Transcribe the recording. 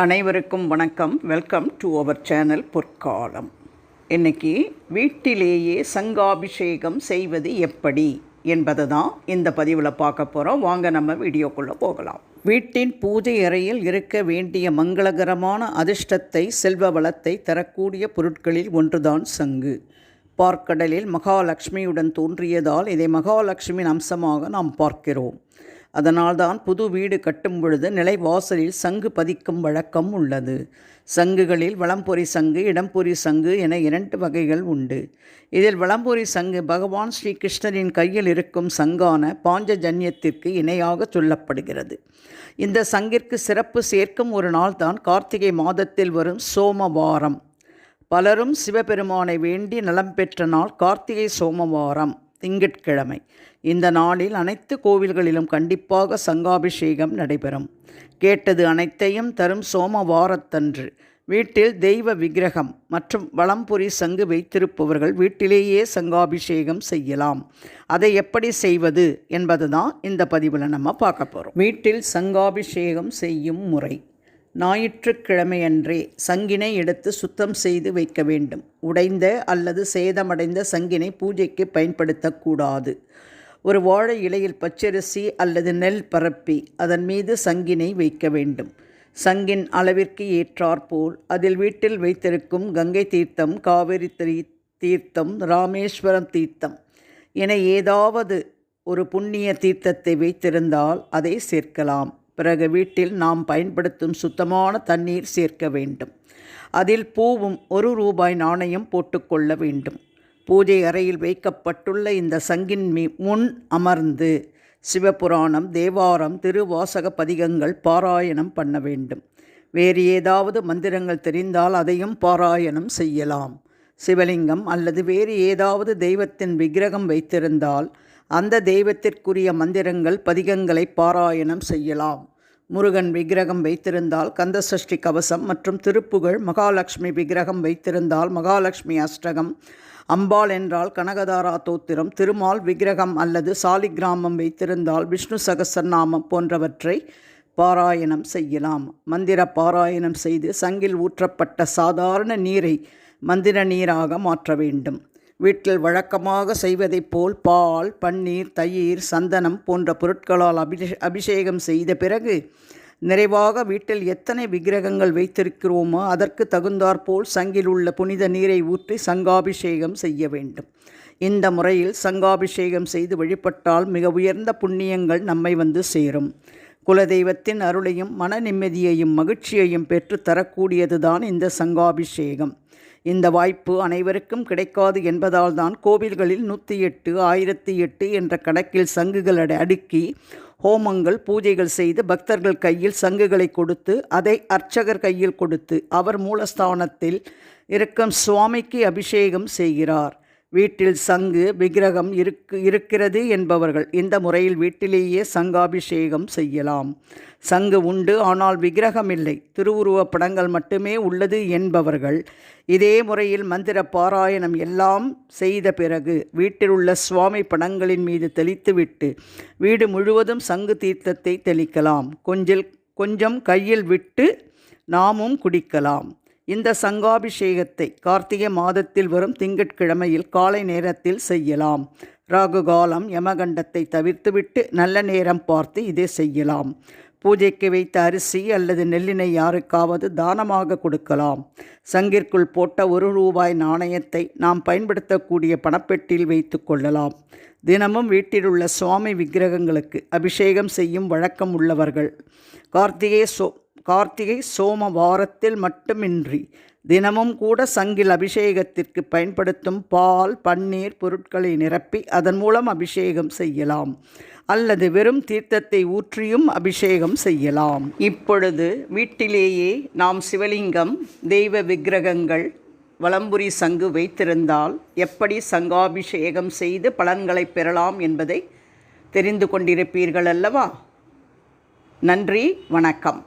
அனைவருக்கும் வணக்கம். Welcome to our channel பொற்காலம். இன்னைக்கு வீட்டிலேயே சங்காபிஷேகம் செய்வது எப்படி என்பதை தான் இந்த பதிவில் பார்க்க போகிறோம் வாங்க நம்ம வீடியோக்குள்ளே போகலாம். வீட்டின் பூஜை அறையில் இருக்க வேண்டிய மங்களகரமான அதிர்ஷ்டத்தை செல்வ வளத்தை தரக்கூடிய பொருட்களில் ஒன்றுதான் சங்கு. பார்க்கடலில் மகாலட்சுமியுடன் தோன்றியதால் இதை மகாலட்சுமியின் அம்சமாக நாம் பார்க்கிறோம். அதனால்தான் புது வீடு கட்டும் பொழுது நிலைவாசலில் சங்கு பதிக்கும் வழக்கம் உள்ளது. சங்குகளில் வளம்பொறி சங்கு இடம்பொறி சங்கு என இரண்டு வகைகள் உண்டு. இதில் வளம்பொறி சங்கு பகவான் ஸ்ரீ கிருஷ்ணரின் கையில் இருக்கும் சங்கான பாஞ்சஜன்யத்திற்கு இணையாக சொல்லப்படுகிறது. இந்த சங்கிற்கு சிறப்பு சேர்க்கும் ஒரு நாள்தான் கார்த்திகை மாதத்தில் வரும் சோமவாரம். பலரும் சிவபெருமானை வேண்டி நலம் பெற்ற நாள் கார்த்திகை சோமவாரம். திங்கட்கிழமை. இந்த நாளில் அனைத்து கோவில்களிலும் கண்டிப்பாக சங்காபிஷேகம் நடைபெறும். கேட்டது அனைத்தையும் தரும் சோமவாரத்தன்று. வீட்டில் தெய்வ விக்கிரகம் மற்றும் வளம்புரி சங்கு வைத்திருப்பவர்கள் வீட்டிலேயே சங்காபிஷேகம் செய்யலாம். அதை எப்படி செய்வது என்பது தான் இந்த பதிவில் நம்ம பார்க்க போகிறோம் வீட்டில் சங்காபிஷேகம் செய்யும் முறை. ஞாயிற்றுக்கிழமையன்றே சங்கினை எடுத்து சுத்தம் செய்து வைக்க வேண்டும். உடைந்த அல்லது சேதமடைந்த சங்கினை பூஜைக்கு பயன்படுத்தக்கூடாது. ஒரு வாழை இலையில் பச்சரிசி அல்லது நெல் பரப்பி அதன் மீது சங்கினை வைக்க வேண்டும். சங்கின் அளவிற்கு ஏற்றாற்போல் அதில் வீட்டில் வைத்திருக்கும் கங்கை தீர்த்தம் காவிரி தீர்த்தம் ராமேஸ்வரம் தீர்த்தம் என ஏதாவது ஒரு புண்ணிய தீர்த்தத்தை வைத்திருந்தால் அதை சேர்க்கலாம். பிறகு வீட்டில் நாம் பயன்படுத்தும் சுத்தமான தண்ணீர் சேர்க்க வேண்டும். அதில் பூவும் ஒரு ரூபாய் நாணயம் போட்டுக்கொள்ள வேண்டும். பூஜை அறையில் வைக்கப்பட்டுள்ள இந்த சங்கின் முன் அமர்ந்து சிவபுராணம் தேவாரம் திருவாசக பதிகங்கள் பாராயணம் பண்ண வேண்டும். வேறு ஏதாவது மந்திரங்கள் தெரிந்தால் அதையும் பாராயணம் செய்யலாம். சிவலிங்கம் அல்லது வேறு ஏதாவது தெய்வத்தின் விக்கிரகம் வைத்திருந்தால் அந்த தெய்வத்திற்குரிய மந்திரங்கள் பதிகங்களை பாராயணம் செய்யலாம். முருகன் விக்கிரகம் வைத்திருந்தால் கந்தசஷ்டி கவசம் மற்றும் திருப்புகழ் மகாலட்சுமி விக்கிரகம் வைத்திருந்தால் மகாலட்சுமி அஷ்டகம் அம்பாள் என்றால் கனகதாரா தோத்திரம் திருமால் விக்கிரகம் அல்லது சாலிகிராமம் வைத்திருந்தால் விஷ்ணு சகசரநாமம் போன்றவற்றை பாராயணம் செய்யலாம். மந்திர பாராயணம் செய்து சங்கில் ஊற்றப்பட்ட சாதாரண நீரை மந்திர நீராக மாற்ற வேண்டும். வீட்டில் வழக்கமாக செய்வதைப் போல் பால் பன்னீர் தயிர் சந்தனம் போன்ற பொருட்களால் அபிஷே அபிஷேகம் செய்த பிறகு நிறைவாக வீட்டில் எத்தனை விக்கிரகங்கள் வைத்திருக்கிறோமோ அதற்கு தகுந்தாற்போல் சங்கில் உள்ள புனித நீரை ஊற்றி சங்காபிஷேகம் செய்ய வேண்டும். இந்த முறையில் சங்காபிஷேகம் செய்து வழிபட்டால் மிக உயர்ந்த புண்ணியங்கள் நம்மை வந்து சேரும். குலதெய்வத்தின் அருளையும் மன நிம்மதியையும் மகிழ்ச்சியையும் பெற்று தரக்கூடியதுதான் இந்த சங்காபிஷேகம். இந்த வாய்ப்பு அனைவருக்கும் கிடைக்காது என்பதால் தான் கோவில்களில் நூற்றி எட்டு ஆயிரத்தி எட்டு என்ற கணக்கில் சங்குகள் அடுக்கி ஹோமங்கள் பூஜைகள் செய்து பக்தர்கள் கையில் சங்குகளை கொடுத்து அதை அர்ச்சகர் கையில் கொடுத்து அவர் மூலஸ்தானத்தில் இருக்கும் சுவாமிக்கு அபிஷேகம் செய்கிறார். வீட்டில் சங்கு விக்கிரகம் இருக்கு இருக்கிறது என்பவர்கள் இந்த முறையில் வீட்டிலேயே சங்காபிஷேகம் செய்யலாம். சங்கு உண்டு ஆனால் விக்கிரகம் இல்லை. திருவுருவ படங்கள் மட்டுமே உள்ளது என்பவர்கள் இதே முறையில் மந்திர பாராயணம் எல்லாம் செய்த பிறகு வீட்டில் உள்ள சுவாமி படங்களின் மீது தெளித்துவிட்டு வீடு முழுவதும் சங்கு தீர்த்தத்தை தெளிக்கலாம். கொஞ்சில் கொஞ்சம் கையில் விட்டு நாமும் குடிக்கலாம். இந்த சங்காபிஷேகத்தை கார்த்திகை மாதத்தில் வரும் திங்கட்கிழமையில் காலை நேரத்தில் செய்யலாம். ராகு காலம் யமகண்டத்தை தவிர்த்துவிட்டு நல்ல நேரம் பார்த்து இதை செய்யலாம். பூஜைக்கு வைத்த அரிசி அல்லது நெல்லினை யாருக்காவது தானமாக கொடுக்கலாம். சங்கிற்குள் போட்ட ஒரு ரூபாய் நாணயத்தை நாம் பயன்படுத்தக்கூடிய பணப்பெட்டியில் வைத்து கொள்ளலாம். தினமும் வீட்டில் உள்ள சுவாமி விக்கிரகங்களுக்கு அபிஷேகம் செய்யும் வழக்கம் உள்ளவர்கள். கார்த்திகை சோ கார்த்திகை சோம வாரத்தில் மட்டுமின்றி தினமும் கூட சங்கில் அபிஷேகத்திற்கு பயன்படுத்தும் பால் பன்னீர் பொருட்களை நிரப்பி அதன் மூலம் அபிஷேகம் செய்யலாம். அல்லது வெறும் தீர்த்தத்தை ஊற்றியும் அபிஷேகம் செய்யலாம். இப்பொழுது வீட்டிலேயே நாம் சிவலிங்கம் தெய்வ விக்கிரகங்கள் வலம்புரி சங்கு வைத்திருந்தால் எப்படி சங்காபிஷேகம் செய்து பலன்களை பெறலாம் என்பதை தெரிந்து கொண்டிருப்பீர்கள் அல்லவா? நன்றி வணக்கம்.